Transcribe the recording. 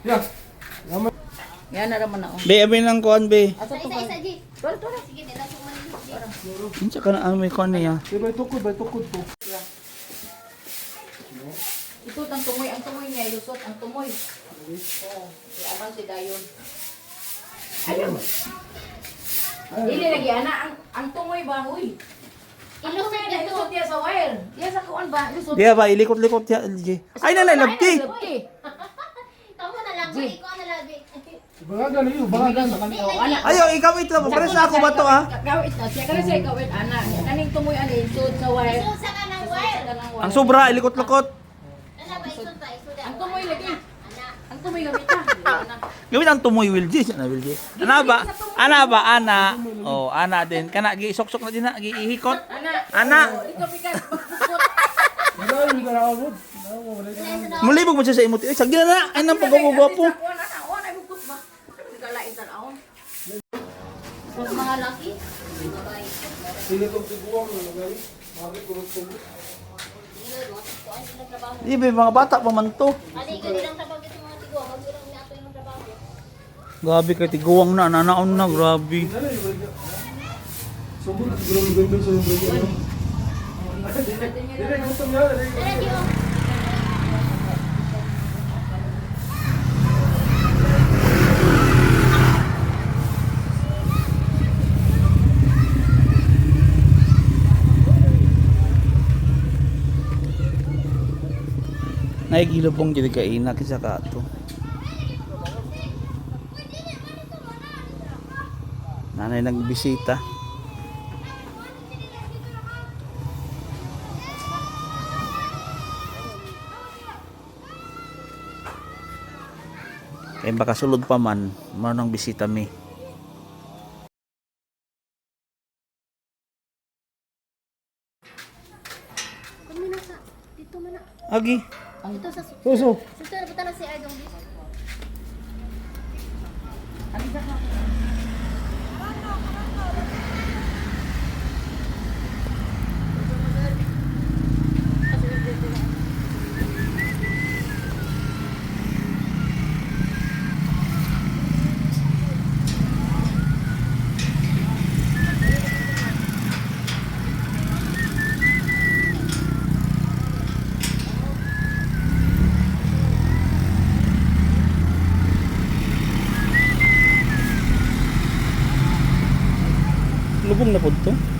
Yeah. Yan na raman na oh. Be, abi ng kuan, be. Asa to. Tol, tol. Sige, nila. Unsa ka na ang may kuan niya? Di ba tukod, ba tukod po. Ito ang tumoy, ang tumoy niya ilusot, ang tumoy. Oo, si Aman si Dayon. Ayun. Dili lagi ana ang ang tumoy ba huy? Ang Ilusot na ilusot niya sa wire. Diya sa kuan ba? Ilusot. Diya ba ilikot-likot ya LG. Ay na labti. Lang, G. Ikaw na lang, G. Bangagan niyo, bangagan. ana. Ayo, ikaw ito. Pares na ako ba to ah? Gawit na siya kasi siya gawit ana. Kaning tumoy ana ilusot sa wire. Ilusot sa kanang wire. Ang sobra, ilikot-likot. Ano ba, isot ba? Isot Ang tumoy lagi. Ana. Ang tumoy gamit na. Ana. Gawin ang tumoy Wilji. Ano Wilji? Ana ba? Ana ba? Ana. Oh, ana din. Kana giisok-sok na din na, giihikot. Ana. Ana. Nakabot. Mulibog mo siya sa imot. Eh, sagdi na na. Ay nang pagwapo. Kuan ana, kuan ay bukot ba? Galain tanaw. Sa mga laki. Babay. Sino itong tiguang na nagay? Bakit ko gusto mo? Ilo, mga kuan sila trabaho. Di ba mga bata pa man to. Mga. Grabe kay tiguwang na, nanaon na, grabe. Sumbong, siguro ang ganda sa yung ganda. Dili, gusto niya. dili. Tara, G. oh. Naigilo pong gid kaina kisa ka to. Nanay nagbisita. Kaya baka sulod pa man, manong bisita mi. Kami na Agi, Dito sa, Suso. dito na punta na si Ardong lubong na pod to.